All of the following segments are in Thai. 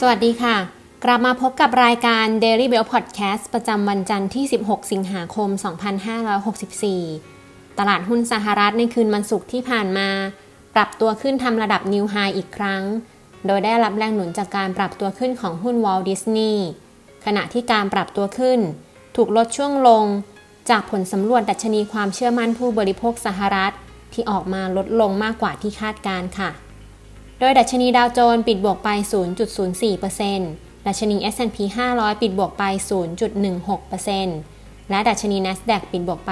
สวัสดีค่ะ กลับมาพบกับรายการ Daily Bell Podcast ประจำวันจันทร์ที่ 16 สิงหาคม 2564 ตลาดหุ้นสหรัฐในคืนวันศุกร์ที่ผ่านมา ปรับตัวขึ้นทำระดับนิวไฮอีกครั้ง โดยได้รับแรงหนุนจากการปรับตัวขึ้นของหุ้น Walt Disney ขณะที่การปรับตัวขึ้น ถูกลดช่วงลง จากผลสำรวจดัชนีความเชื่อมั่นผู้บริโภคสหรัฐ ที่ออกมาลดลงมากกว่าที่คาดการค่ะ โดยดัชนีดาวโจนส์ปิดบวกไป 0.04%ดัชนี S&P 500 ปิดบวกไป 0.16%และดัชนี NASDAQ ปิดบวกไป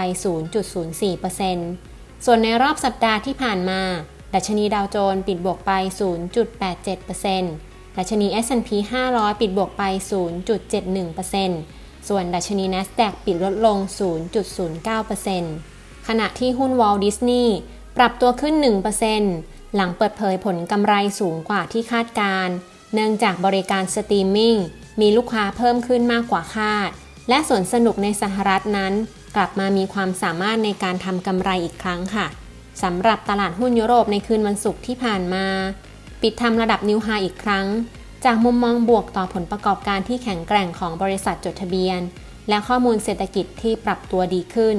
0.04%ส่วนในรอบสัปดาห์ที่ผ่านมา ดัชนีดาวโจนส์ปิดบวกไป 0.87%ดัชนี S&P 500 ปิดบวกไป 0.71%ส่วนดัชนี NASDAQ ปิดลดลง 0.09%ขณะที่หุ้น Walt Disney ปรับตัวขึ้น 1% หลังเปิดเผยผลกำไรสูงกว่าที่คาดการ เนื่องจากบริการสตรีมมิ่งมีลูกค้าเพิ่มขึ้นมากกว่าคาด และสวนสนุกในสหรัฐนั้น กลับมามีความสามารถในการทำกำไรอีกครั้งค่ะสำหรับตลาดหุ้นยุโรปในคืนวันศุกร์ที่ผ่านมา ปิดทำระดับนิวไฮอีกครั้ง จากมุมมองบวกต่อผลประกอบการที่แข็งแกร่งของบริษัทจดทะเบียน และข้อมูลเศรษฐกิจที่ปรับตัวดีขึ้น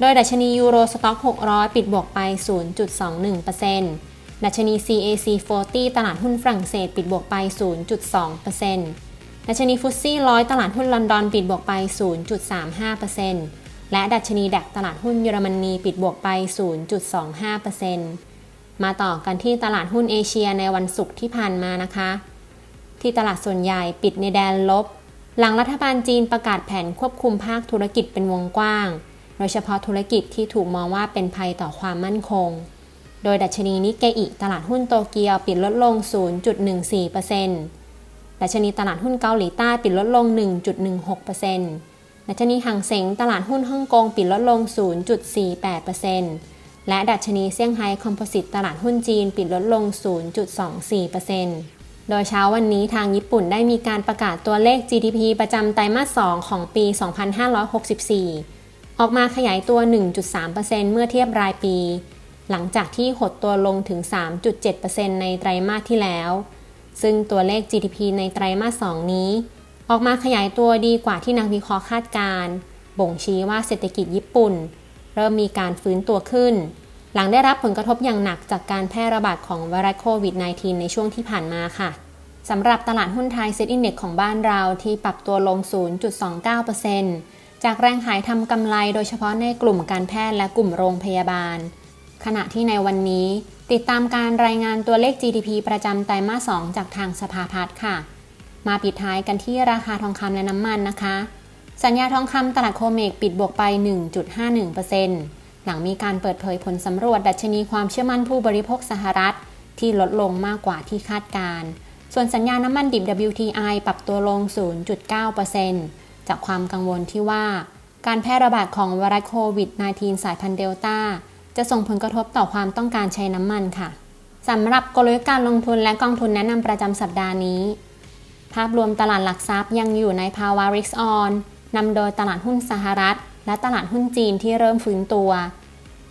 โดยดัชนียูโรสต็อก 600 ปิดบวกไป 0.21% ดัชนี CAC 40 ตลาดหุ้นฝรั่งเศสปิดบวกไป 0.2%ดัชนีฟุตซี่ร้อยตลาดหุ้นลอนดอนปิดบวกไป 0.35%และดัชนีแดกตลาดหุ้นเยอรมนีปิดบวกไป 0.25%มาต่อกันที่ตลาดหุ้นเอเชียในวันศุกร์ที่ผ่านมานะคะ ที่ตลาดส่วนใหญ่ปิดในแดนลบ หลังรัฐบาลจีนประกาศแผนควบคุมภาคธุรกิจเป็นวงกว้าง โดยเฉพาะธุรกิจที่ถูกมองว่าเป็นภัยต่อความมั่นคง โดยดัชนีนิเกอิตลาดหุ้นโตเกียวปิดลดลง 0.14%ดัชนีตลาดหุ้นเกาหลีใต้ปิดลดลง 1.16%ดัชนีหังเสงตลาดหุ้นฮ่องกงปิดลดลง 0.48%และดัชนีเซี่ยงไฮ้คอมโพสิตตลาดหุ้นจีนปิดลดลง 0.24%โดยเช้าวันนี้ทางญี่ปุ่นได้มีการประกาศตัวเลข GDP ประจำไตรมาส 2 ของปี 2564 ออกมาขยายตัว 1.3%เมื่อเทียบรายปี หลังจากที่หดตัวลงถึง 3.7%ในไตรมาสที่แล้ว ซึ่งตัวเลข GDP ในไตรมาส 2 นี้ ออกมาขยายตัวดีกว่าที่นักวิเคราะห์คาดการ์บ่งชี้ว่าเศรษฐกิจญี่ปุ่น เริ่มมีการฟื้นตัวขึ้น หลังได้รับผลกระทบอย่างหนักจากการแพร่ระบาดของไวรัสโควิด -19 ในช่วงที่ผ่านมาค่ะสำหรับตลาดหุ้นไทยเซ็ตอินเด็กของบ้านเราที่ปรับตัวลง 0.29%จากแรงขายทำกำไรโดยเฉพาะในกลุ่มการแพทย์และกลุ่มโรงพยาบาล ขณะที่ในวันนี้ ติดตามการรายงานตัวเลข GDP ประจำไตรมาส 2 จากทางสภาพัฒน์ค่ะ มาปิดท้ายกันที่ราคาทองคำและน้ำมันนะคะ สัญญาทองคำตลาดโคเมกปิดบวกไป 1.51%หลังมีการเปิดเผยผลสำรวจดัชนีความเชื่อมั่นผู้บริโภคสหรัฐ ที่ลดลงมากกว่าที่คาดการณ์ส่วนสัญญาน้ำมันดิบ WTI ปรับตัวลง 0.9%จากความกังวลที่ว่า การแพร่ระบาดของไวรัสโควิด -19 สายพันธุ์เดลต้า จะส่งผลกระทบต่อความต้องการใช้น้ำมันค่ะสำหรับกลยุทธ์การลงทุนและกองทุนแนะนำประจำสัปดาห์นี้ ภาพรวมตลาดหลักทรัพย์ยังอยู่ในภาวะ risk on นำโดยตลาดหุ้นสหรัฐ และตลาดหุ้นจีนที่เริ่มฟื้นตัว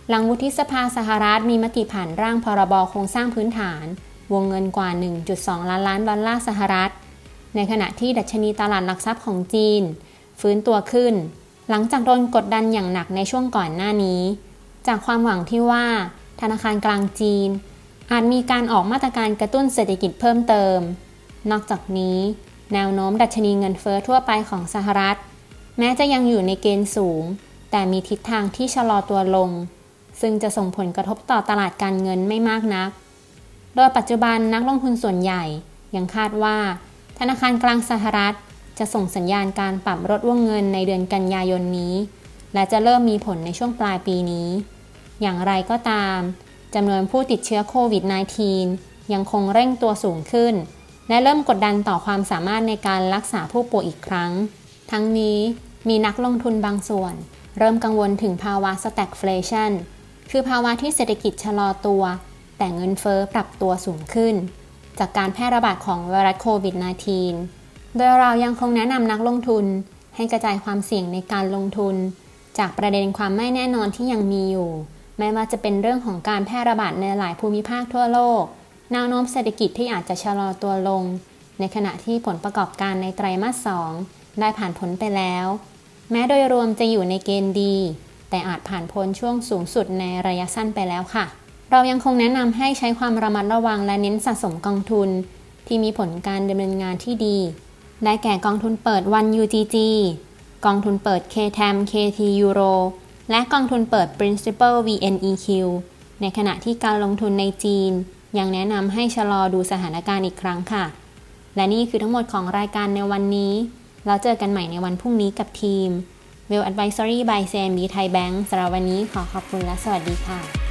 หลังวุฒิสภาสหรัฐมีมติผ่านร่างพรบโครงสร้างพื้นฐาน วงเงินกว่า 1.2 ล้านล้านดอลลาร์สหรัฐ ในขณะที่ดัชนีตลาดหลักทรัพย์ของจีน ฟื้นตัวขึ้น หลังจากโดนกดดันอย่างหนักในช่วงก่อนหน้านี้ จากความหวังที่ว่า ธนาคารกลางจีน อาจมีการออกมาตรการกระตุ้นเศรษฐกิจเพิ่มเติม นอกจากนี้ แนวโน้มดัชนีเงินเฟอ้อทั่วไปของสหรัฐ แม้จะยังอยู่ในเกณฑ์สูง แต่มีทิศทางที่ชะลอตัวลง ซึ่งจะส่งผลกระทบต่อตลาดการเงินไม่มากนัก โดยปัจจุบันนักลงทุนส่วนใหญ่ยังคาดว่า ธนาคารกลางสหรัฐจะส่งสัญญาณการปรับลดวงเงินในเดือนกันยายนนี้ และจะเริ่มมีผลในช่วงปลายปีนี้ อย่างไรก็ตามจำนวนผู้ติดเชื้อโควิด -19 ยังคงเร่งตัวสูงขึ้น และเริ่มกดดันต่อความสามารถในการรักษาผู้ป่วยอีกครั้ง ทั้งนี้มีนักลงทุนบางส่วน เริ่มกังวลถึงภาวะ stagflation คือภาวะที่เศรษฐกิจชะลอตัว แต่เงินเฟอ้อปรับตัวสูงขึ้น จากการแพร่ระบาดของไวรัสโควิด -19 โดยเรายังคงแนะนำนักลงทุนให้กระจายความเสี่ยงในการลงทุน จากประเด็นความไม่แน่นอนที่ยังมีอยู่ แม้ว่าจะเป็นเรื่องของการแพร่ระบาดในหลายภูมิภาคทั่วโลกแนวโน้มเศรษฐกิจที่อาจจะชะลอตัวลง ในขณะที่ผลประกอบการในไตรมาส 2 ได้ผ่านพ้นไปแล้ว แม้โดยรวมจะอยู่ในเกณฑ์ดี แต่อาจผ่านพ้นช่วงสูงสุดในระยะสั้นไปแล้วค่ะ เรายังคงแนะนำให้ใช้ความระมัดระวังและเน้นสะสมกองทุน ที่มีผลการดำเนินงานที่ดี ได้แก่กองทุนเปิด1 UGG กองทุนเปิด KTAM KT Euro และกองทุนเปิด Principal VNEQ ในขณะที่การลงทุนในจีน ยังแนะนำให้ชะลอดูสถานการณ์อีกครั้งค่ะ และนี่คือทั้งหมดของรายการในวันนี้ เราเจอกันใหม่ในวันพรุ่งนี้กับทีม Well Advisory by CMB Thai Bank สำหรับวันนี้ขอขอบคุณและสวัสดีค่ะ